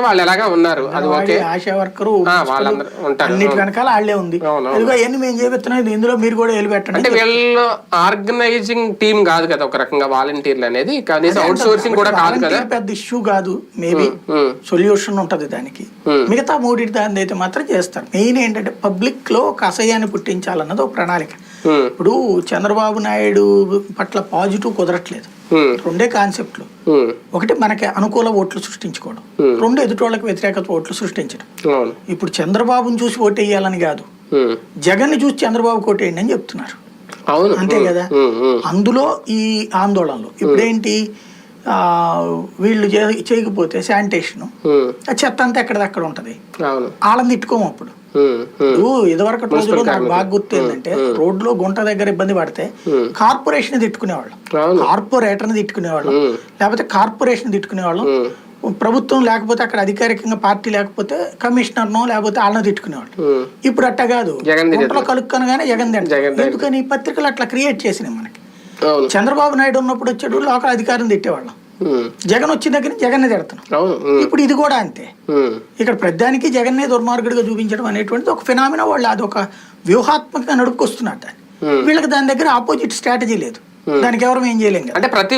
వాళ్ళు ఎలాగా ఉన్నారు? అది ఓకే. ఆశా వర్కరు వాళ్ళందరూ ఉంటారు. అన్నిటి వెనకాల వాళ్ళే ఉంది. ఇదిగో అవన్నీ మేము చేపిస్తున్నాం ఇందులో మీరు కూడా వెళ్ళి పెట్టండి అంటే వీళ్ళు ఆర్గనైజింగ్ టీం కాదు కదా ఒక రకంగా వాలంటీర్లు అనేది? కనీసం అవుట్ సోర్సింగ్ కూడా కాదు కదా? పెద్ద ఇష్యూ కాదు మేబీ సొల్యూషన్ ఉంటది దానికి. మిగతా మూడింటి దాని అయితే మాత్రం చేస్తారు. మెయిన్ ఏంటంటే పబ్లిక్లో ఒక అసహ్యాన్ని పుట్టించాలన్నది ఒక ప్రణాళిక. ఇప్పుడు చంద్రబాబు నాయుడు పట్ల పాజిటివ్ కుదరట్లేదు. రెండే కాన్సెప్ట్లు. ఒకటి మనకి అనుకూల ఓట్లు సృష్టించుకోవడం. రెండు ఎదుటోళ్ళకి వ్యతిరేకత ఓట్లు సృష్టించడం. ఇప్పుడు చంద్రబాబుని చూసి ఓటేయాలని కాదు. ఉమ్, జగన్ని చూసి చంద్రబాబు ఓటేయండి అని చెప్తున్నారు. అంతే కదా? అందులో ఈ ఆందోళనలు. ఇప్పుడేంటి? వీళ్ళు చేయకపోతే శానిటేషన్. ఆ చెత్త అంతా ఎక్కడిదక్కడ ఉంటది. వాళ్ళని తిట్టుకోము అప్పుడు. ఇదివరకు రోజుల్లో నాకు బాగా గుర్తు ఏంటంటే రోడ్లో గుంట దగ్గర ఇబ్బంది పడితే కార్పొరేషన్ తిట్టుకునేవాళ్ళం. కార్పొరేటర్ని తిట్టుకునేవాళ్ళం. లేకపోతే కార్పొరేషన్ తిట్టుకునేవాళ్ళం. ప్రభుత్వం లేకపోతే అక్కడ అధికారికంగా పార్టీ లేకపోతే కమిషనర్నో లేకపోతే వాళ్ళని తిట్టుకునేవాళ్ళు. ఇప్పుడు అట్ట కాదు. గుంటలో కలుక్కనగానే జగన్. ఎందుకని? పత్రికలు అట్లా క్రియేట్ చేసినాయి మనకి. చంద్రబాబు నాయుడు ఉన్నప్పుడు వచ్చాడు లోకల్ అధికారం తిట్టేవాళ్ళం. జగన్ వచ్చిన దగ్గర జగన్నే ఉమ్, ఇప్పుడు ఇది కూడా అంతే. ఇక్కడ ప్రధానికి జగన్నే దుర్మార్గుడిగా చూపించడం అనేటువంటిది ఒక ఫినామినా వాళ్ళు అది ఒక వ్యూహాత్మకంగా నడుపుకొస్తున్నారు దాన్ని. వీళ్ళకి దాని దగ్గర ఆపోజిట్ స్ట్రాటజీ లేదు. దానికి ఎవరు ఏం చేయలేం అంటే ప్రతి